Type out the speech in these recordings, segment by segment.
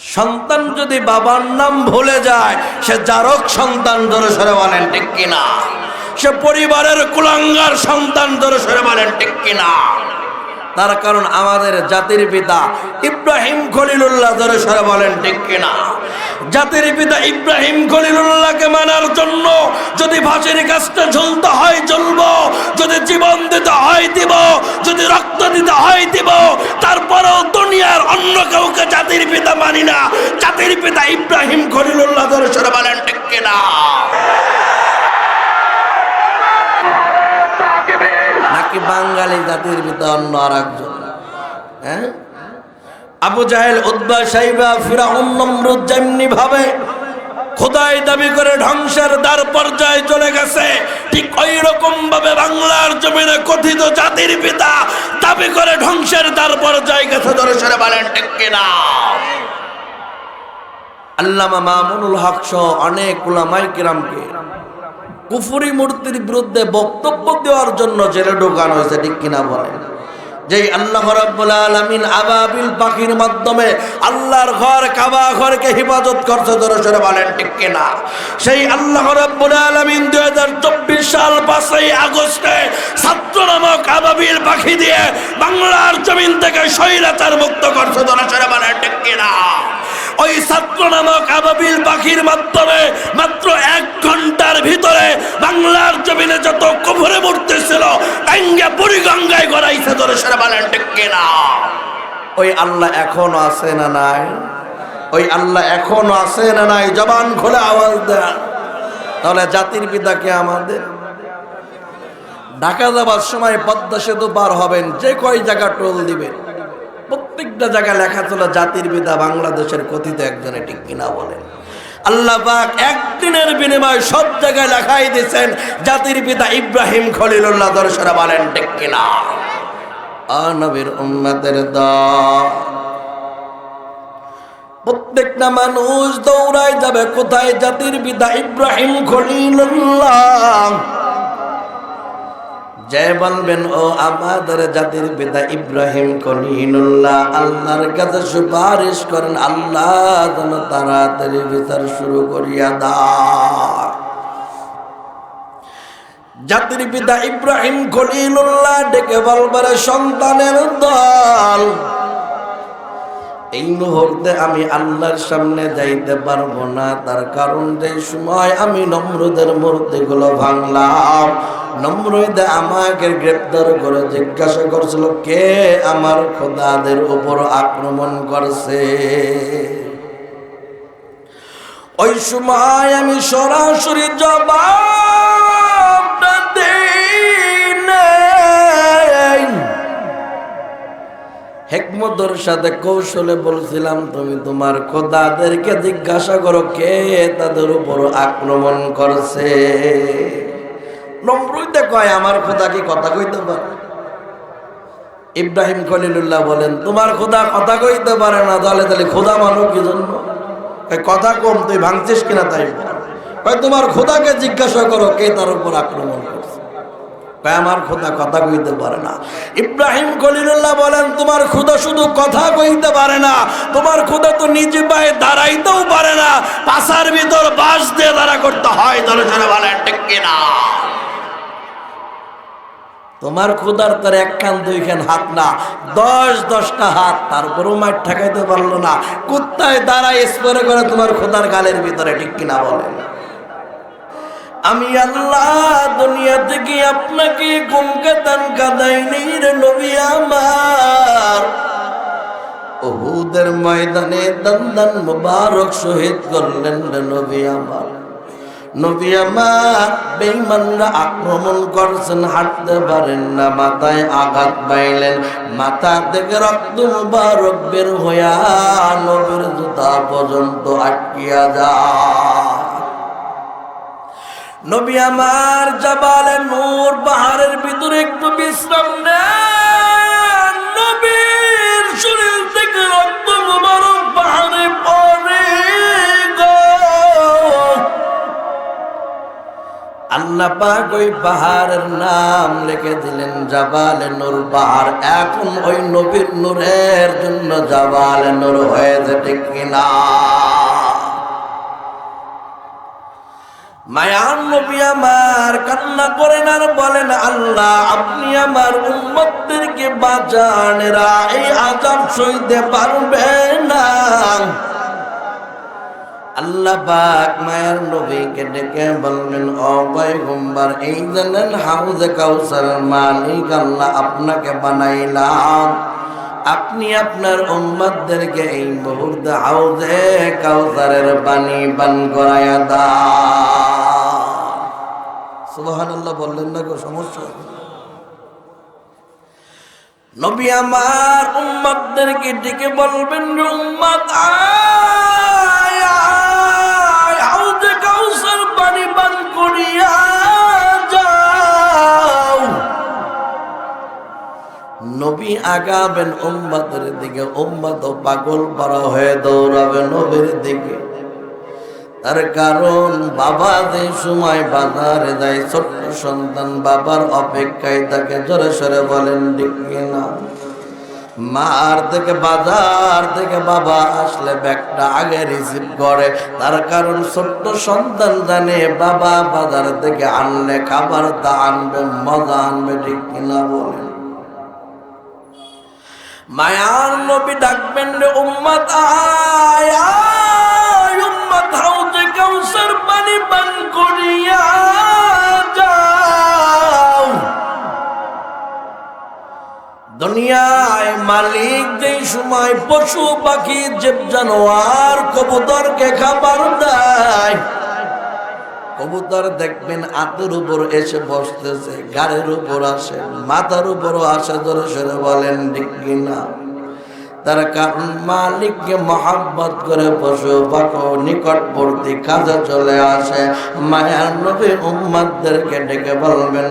সন্তান যদি বাবার নাম ভুলে যায়, সে জারক সন্তান ধরে সরে বলেন, ঠিক কিনা? সে পরিবারের কুলাঙ্গার সন্তান ধরে সরে বলেন, ঠিক কিনা? তার কারণ আমাদের জাতির পিতা ইব্রাহিম খলিলুল্লাহ ধরে সরে বলেন, ঠিক কিনা? জাতির পিতা ইব্রাহিম খলিলুল্লাহকে মানার জন্য যদি ফাঁসির কাজটা ঝুলতে হয় জ্বলবো যদি জীবন দিতে হয়, দিব। যদি রক্ত দিতে হয়, দিব। তারপরেও দুনিয়ার অন্য কাউকে জাতির পিতা মানি না। জাতির পিতা ইব্রাহিম খলিলুল্লাহ ধরে সরে বলেন, ঠিক কিনা? বাঙালি জাতির পিতা অন্য আর একজন হ্যাঁ? আবু জাহেল উদ্বা সাইবা ফিরাউন, নমরুদ যেমনি ভাবে, খোদাই দাবি করে ধ্বংসের দ্বার পর্যায়ে চলে গেছে। ঠিক ওই রকম ভাবে বাংলার জমিনে কথিত জাতির পিতা দাবি করে ধ্বংসের দ্বার পর্যায়ে গেছে। ধরে সরে বলেন, ঠিক কিনা? আল্লামা মামুনুল হক সহ অনেক উলামাই কিরামকে কুফুরি মূর্তির বিরুদ্ধে বক্তব্য দেওয়ার জন্য জেলে ঢোকানো হয়েছে ঠিক কিনা বলেন? যেই আল্লাহ রাব্বুল আলামিন আবাবিল পাখির মাধ্যমে আল্লাহর ঘর, কাবা ঘরকে হেফাজত করছে ধরে সরে বলেন, ঠিক কিনা? সেই আল্লাহ রাব্বুল আলামিন 2024 সাল পাঁচই আগস্টে ছাত্র নামক আবাবিল পাখি দিয়ে বাংলার জমিন থেকে স্বৈরাচার মুক্ত করছে ধরে সরে বলেন, ঠিক কিনা? ওই ছাত্র নামক আবাবিল পাখির মাধ্যমে মাত্র এক ঘণ্টার ভিতরে বাংলার জমিনে যত কুফরে মূর্তি ছিল টাঙ্গা বুড়ি গঙ্গায় গড়াইছে ধরে সেরা বলেন ঠিক কিনা ওই আল্লাহ এখনও আছে না নাই? ওই আল্লাহ এখনও আছে না নাই? জবান খোলে আওয়াজ দেন। তাহলে জাতির পিতাকে আমাদের? ঢাকা যাবার সময় পদ্মা সেতু পার হবেন, যে কয় জায়গা টোল দিবেন? প্রত্যেকটা জায়গায় লেখা ছিল জাতির পিতা বাংলাদেশের কথিত একজনে, ঠিক কিনা বলেন? আল্লাহ পাক একদিনের বিনিময়ে সব জায়গায় লেখাই দিয়েছেন, জাতির পিতা ইব্রাহিম খলিলুল্লাহ দর্শরা বলেন, ঠিক কিনা? নবীর উম্মতের দল। প্রত্যেকটা মানুষ দৌড়ায় যাবে, কোথায় জাতির পিতা ইব্রাহিম খলিলুল্লাহ? জয় বলবেন, ও আমাদের জাতির পিতা ইব্রাহিম কলিনুল্লাহ আল্লাহর কাছে সুপারিশ করেন, আল্লাহ যেন তাড়াতাড়ি বিচার শুরু করিয়া দাও জাতির পিতা ইব্রাহিম খলিলুল্লাহ ডেকে বলবার, সন্তানের দল, এই মুহূর্তে আমি আল্লাহর সামনে যাইতে পারব না। তার কারণ যে সময় আমি নম্রদের মূর্তিগুলো ভাঙলাম। নম্রদে আমাকে গ্রেপ্তার করে জিজ্ঞাসা করছিল, কে আমার খোদাদের উপর আক্রমণ করছে? ওই সময় আমি সরাসরি জবাব হেকমতর সাথে কৌশলে বলছিলাম তুমি তোমার খোদাদেরকে জিজ্ঞাসা করো কে তাদের উপর আক্রমণ করছে? নম্রইতে কয় আমার খোদা কি কথা কইতে পারে? ইব্রাহিম খলিলুল্লাহ বলেন তোমার খোদা কথা কইতে পারে না তাহলে তাহলে খোদা মানো কি জন্য? কথা কম তুই ভাঙছিস কিনা তাই। কয় তোমার খোদাকে জিজ্ঞাসা করো কে তার উপর আক্রমণ কয়, আমার খোদা কথা কইতে পারে না। ইব্রাহিম খলিলুল্লাহ বলেন, তোমার খুদা শুধু কথা কইতে পারে না, তোমার খুদা তো নিজে পায়ে দাঁড়াইতেও পারে না, পাশার ভিতর বাস দিয়ে দাঁড়া করতে হয়। ধরে ধরে বলেন, ঠিক কিনা? তোমার খুদার তার এক খান দুই খান হাত না, দশ দশটা হাত তারপরেও মাঠ ঠেকাইতে পারল না। কুত্তায় দাঁড়ায় স্প্রে করে তোমার খোদার গালের ভিতরে, ঠিক কিনা বলেন। আমি আল্লাহ দুনিয়া থেকে আপনাকে গুমকে দান কাদাইনি রে নবী আমার? ওহুদের ময়দানে দান দান মুবারক শহীদ করলেন রে নবী আমার। নবী আমার আক্রমণ করছেন, হাঁটতে পারেন না, মাথায় আঘাত পাইলেন। মাথা থেকে রক্ত মুবারক বের হইয়া নবীর জুতা পর্যন্ত আটকিয়া যায়। নবী আমার জাবালে নূর পাহাড়ের ভিতরে একটু বিশ্রাম নেন। নবীর শরীর থেকে রক্ত পাহাড়ে পড়ে আল্লাহ পাক ওই পাহাড়ের নাম লিখে দিলেন জাবালে নূর পাহাড় এখন ওই নবীর নূরের জন্য জাবালে নূর হয়েছে ঠিক কিনা? মায়ার নবী আমার কান্না করেন আর বলেন, আল্লাহ, আপনি আমার বাঁচান এই আজাব সইতে পারবে না। মায়ার নবীকে ডেকে এই জানেন হাউজে মালিক, আল্লাহ আপনাকে বানাইলাম। আপনি আপনার উম্মতদেরকে এই মুহূর্তে হাউজে কাউসারের পানি পান করায়া দাও। সুবহানাল্লাহ বললেন না গো, সমস্যা নবী আমার উম্মতদেরকে ডেকে বলবেন হাউজে কাউসার করিয়া যাও। নবী আগাবেন উম্মতের দিকে, উম্মত পাগল পারা হয়ে দৌড়াবে নবীর দিকে। তার কারণ বাবা যে সময় বাজারে যায় ছোট্ট সন্তান বাবার অপেক্ষায় তাকে জোরে সরে বলেন ডিকি না মার থেকে বাজার থেকে বাবা আসলে ব্যাগটা আগে রিসিভ করে। তার কারণ ছোট্ট সন্তান জানে বাবা বাজার থেকে আনলে খাবার তা আনবে মজা আনবে ঠিক কিনা বলেন। মায়ার নবী ডাকবেন রে উম্মত আয় আয়, দুনিয়ায় মালিক যেই সময় পশু পাখি, জীব জানোয়ার, কবুতরকে খাবার দেয়। কবুতর দেখবেন আতের উপর এসে বসতেছে, গাড়ির উপর আসে, মাথার উপরও আসে ধরে সরে বলেন ডিগ্রি না তার কারণ মালিককে মহাব্বত করে পশু পাখো নিকটবর্তী কাজে চলে আসে। মায়ার নবী উম্মাদদেরকে ডেকে বলবেন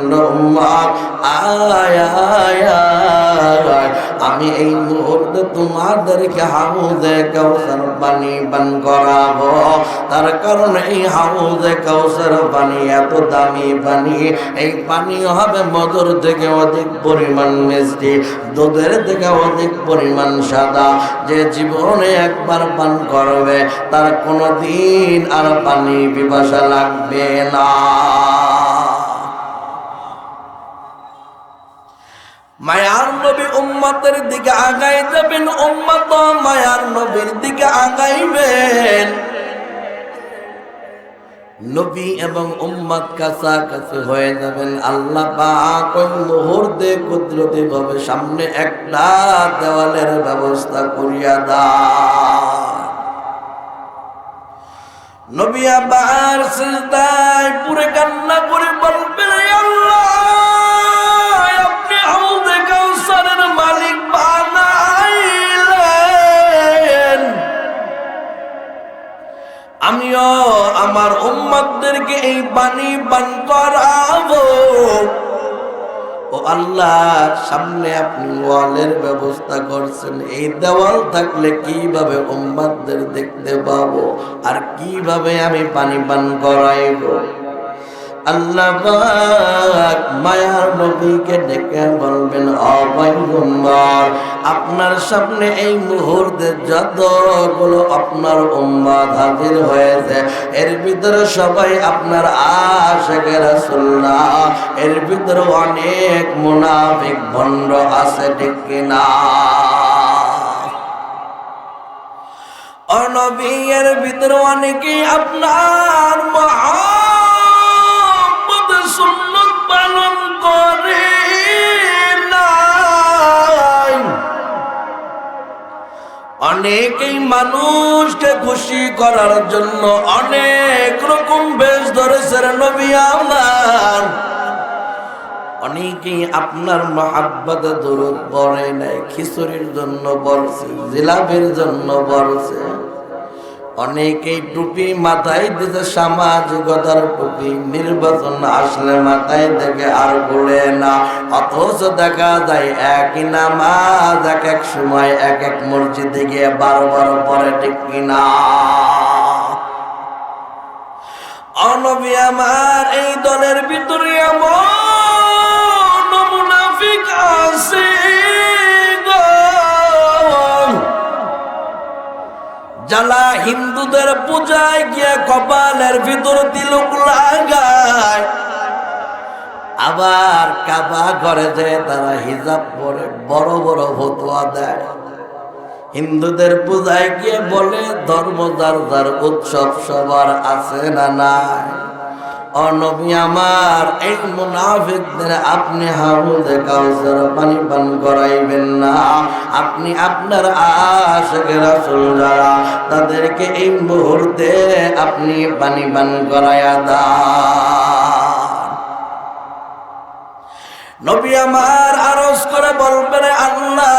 আয় আয় আমি এই মুহূর্তে তোমাদেরকে হাউজে কাউসার পানি পান করাবো। তার কারণ এই হাউজে কাউসার পানি এত দামি পানি এই পানি হবে মধুর থেকে অধিক পরিমাণ মিষ্টি, দুধের থেকে অধিক পরিমাণ সাদা যে জীবনে একবার পান করবে, তার কোনো দিন আর পানি পিপাসা লাগবে না। মায়ার নবী উম্মতের দিকে আগাই যাবেন, উম্মত মায়ার নবীর দিকে আগাইবেন। নবী এবং উম্মাদ কাছাকাছি হয়ে যাবেন। আল্লাহ পাক ওই মুহূর্তে কুদরতি ভাবে সামনে একটা দেওয়ালের ব্যবস্থা করিয়া দাও। নবী আবার সিজদায় পুরে কান্না আমার উম্মতদেরকে এই পানি পান করাবো। ও আল্লাহ সামনে আপনি ওয়ালের ব্যবস্থা করছেন, এই দেওয়াল থাকলে কীভাবে উম্মাদদের দেখতে পাবো? আর কীভাবে আমি পানি পান করাইবো? আল্লাহ মায়ার নবীকে ডেকে বলবেন অবৈগম্বর আপনার সামনে এই মুহূর্তে যতগুলো আপনার উম্মাদ হাজির হয়েছে, এর ভিতরে সবাই আপনার আশেকে রাসূলুল্লাহ এর ভিতরে অনেক মুনাফিক ভণ্ড আছে ঠিক কিনা? অনবীর ভিতরে অনেকেই আপনার মহাব্বত অনেকেই মানুষকে খুশি করার জন্য অনেক রকম বেশ ধরেছে নবী আমার। অনেকেই আপনার মহাব্বাদে দূর পড়ে নাই খিচুড়ির জন্য বলছে, জিলাপির জন্য বলছে। অনেকেই টুপি মাথায় দিতে সামাজিকতার টুপি নির্বাচন আসলে মাথায় দেখে আর বলে না। অথচ দেখা যায় একই নামাজ এক এক সময় এক এক মসজিদে গিয়ে বারো বারো পরে ঠিক কিনা? অনবী আমার এই দলের ভিতরে এমন মুনাফিক আছে। যারা হিন্দুদের পূজায় গিয়ে কপালের ভিতর তিলক লাগায়। আবার কাবা ঘরে যে তারা হিজাব পরে বড় বড় ভতুয়া দেয়। হিন্দুদের পূজায় গিয়ে বলে, ধর্ম যার যার উৎসব সবার আছে না নাই। অনবী আমার, এই মুনাফিকদের আপনি হাউদে কাউসার পানি পান করাইবেন না। আপনি আপনার যারা, তাদেরকে এই মুহূর্তে আপনি পানি পান করাইয়া দান। নবী আমার আরজ করে বলবেন, আল্লাহ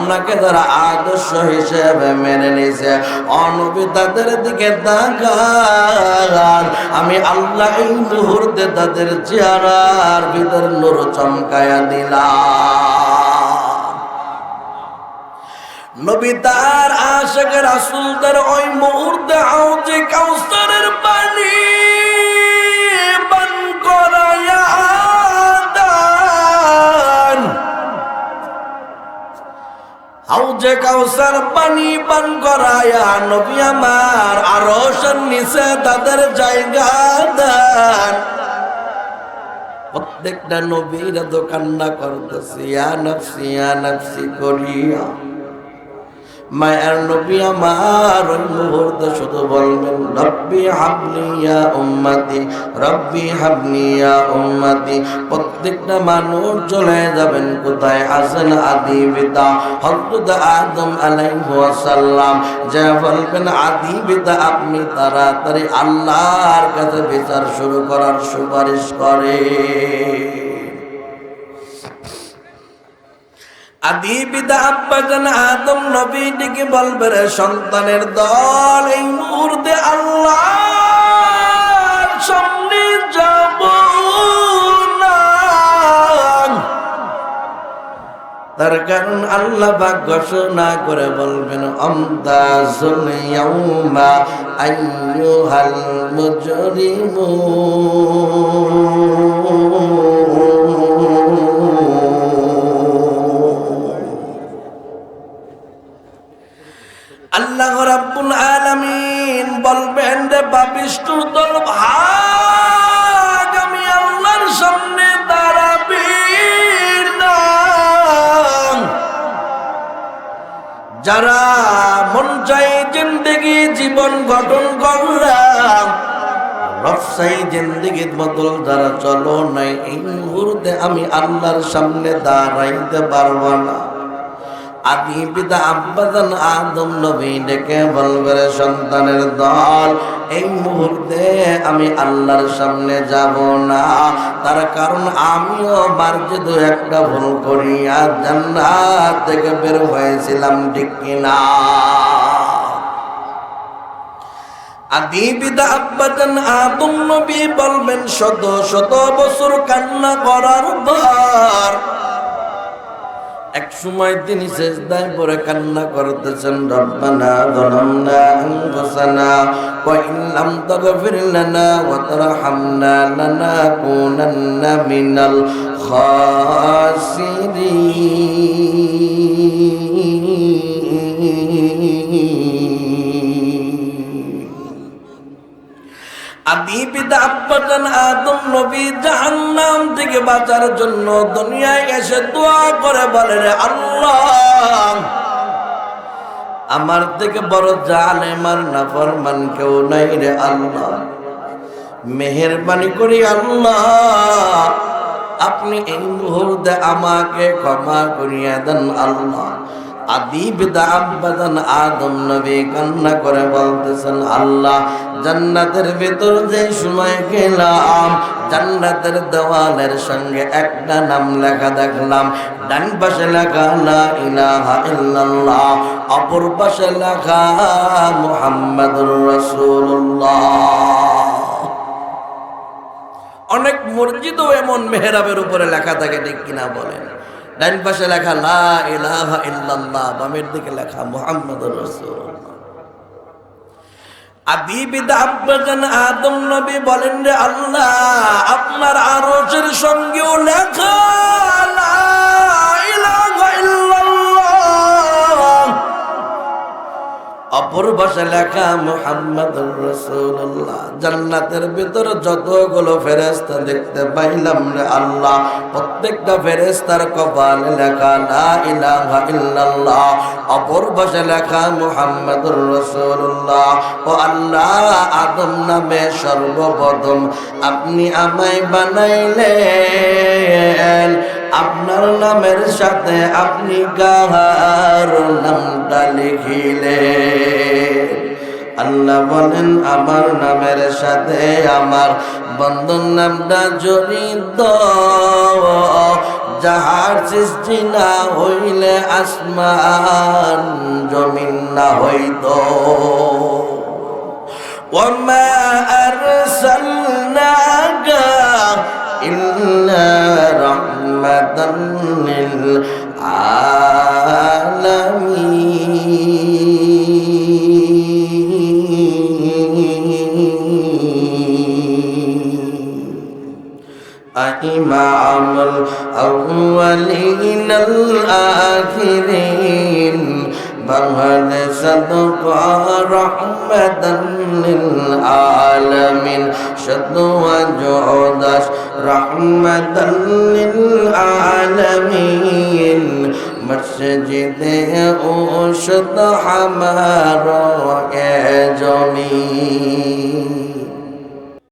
আপনাকে তারা আদর্শ হিসেবে মেনে নিছে অনবী তাদের দিকে তাকান। আমি আল্লাহ এই মুহূর্তে তাদের চেহারার ভিতর নূর চমকায়া দিলাম। নবী তার আশেখ রাসূলদের ওই মুহূর্তে আউজে কাউসারের পানি হাউজে কাউসার পানি পান করায়া, নবী আমার আরশের নিচে তাদের জায়গা দান। প্রত্যেকটা নবীরা তো কান্না করতেছে ইয়া নফসি করিয়া। মায়ার নবী আমার ওই মুহূর্তে শুধু বলবেন, রব্বি রব্বি প্রত্যেকটা মানুষ চলে যাবেন, কোথায় আছেন আদি পিতা? হযরত আদম আলাইহিস সালাম যে বলবেন, আদি পিতা, আপনি তাড়াতাড়ি আল্লাহর কাছে বিচার শুরু করার সুপারিশ করে আদি পিতা আব্বাজান আদম নবী ডেকে বলবে রে সন্তানের দল, এই মুহূর্তে আল্লাহ সামনে যাব তার কারণ আল্লাহ পাক ঘোষণা করে বলবেন আমতাজুল ইয়াউমা যারা মন চাই জিন্দগি জীবন গঠন করলাম রফসাই জিন্দগি বদল যারা চলো নাই মুহূর্তে আমি দাঁড়াইতে পারব না। আদি পিতা ডেকে সন্তানের দল এই মুহূর্তে আমি আল্লাহর সামনে যাব না। তার কারণ আমিও মার্জিত একটা ভুল করি আর জান্নাত থেকে বের হয়েছিলাম, ঠিক কিনা? আদি পিতা আব্বাজান বলবেন, শত শত বছর কান্না করার এক সময় তিনি শেষদায় পরে কান্না করতেছেন, রব্বানা যালামনা আনফুসানা ওয়া ইন লাম তাগফির লানা ওয়া তারহামনা লানাকুনান্না আদি পিতা আব্বাজান আদম নবী জাহান্নাম থেকে বাঁচার জন্য দুনিয়ায় এসে দোয়া করে বলে, রে আল্লাহ, আমার থেকে বড় জালেম আর নাফরমান কেউ নাই রে আল্লাহ। মেহেরবানি করি আল্লাহ, আপনি এই মুহূর্তে আমাকে ক্ষমা করিয়া দেন আল্লাহ। আদম নবী কান্না করে বলতেছেন, আল্লাহ, জান্নাতের ভিতর যে সময় গেলাম, জান্নাতের দেওয়ালের সঙ্গে একটা নাম লেখা দেখলাম। ডান পাশে লেখা, লা ইলাহা ইল্লাল্লাহ, অপর পাশে লেখা, মুহাম্মাদুর রাসূলুল্লাহ। অনেক মসজিদও এমন মেহরাবের উপরে লেখা থাকে, ঠিক কিনা বলেন। ডাইন পাশে লেখা, লা ইলাহা ইল্লাল্লাহ বামের দিকে লেখা, মুহাম্মাদুর রাসূলুল্লাহ আদিবিদা আব্বাজান আদম নবী বলেন রে আল্লাহ, আপনার আরশের সঙ্গেও লেখা অপর ভাষা লেখা মোহাম্মদ রসুল্লাহ জান্নাতের ভিতর যতগুলো ফেরেস্তা দেখতে পাইলাম রে আল্লাহ, প্রত্যেকটা ফেরেস্তার কপাল লেখা লা ইলাহা ইল্লাল্লাহ। অপর ভাষা লেখা মোহাম্মদ রসুল্লাহ ও আল্লাহ আদম নামে সর্বপ্রথম আপনি আমায় বানাইলেন। আপনার নামের সাথে আপনি কাহার নামটা লিখিলেন আল্লাহ বলেন আমার নামের সাথে আমার বন্ধন নামটা জড়িত যাহার সৃষ্টি না হইলে আসমান জমিন না হইত وما أرسلناك إلا رحمة للعالمين أإمام الأولين الآخرين بل صدق رحمة للعالمين. شد وجودش رحمة للعالمين. মসজিদে ঔষধ আমার জমি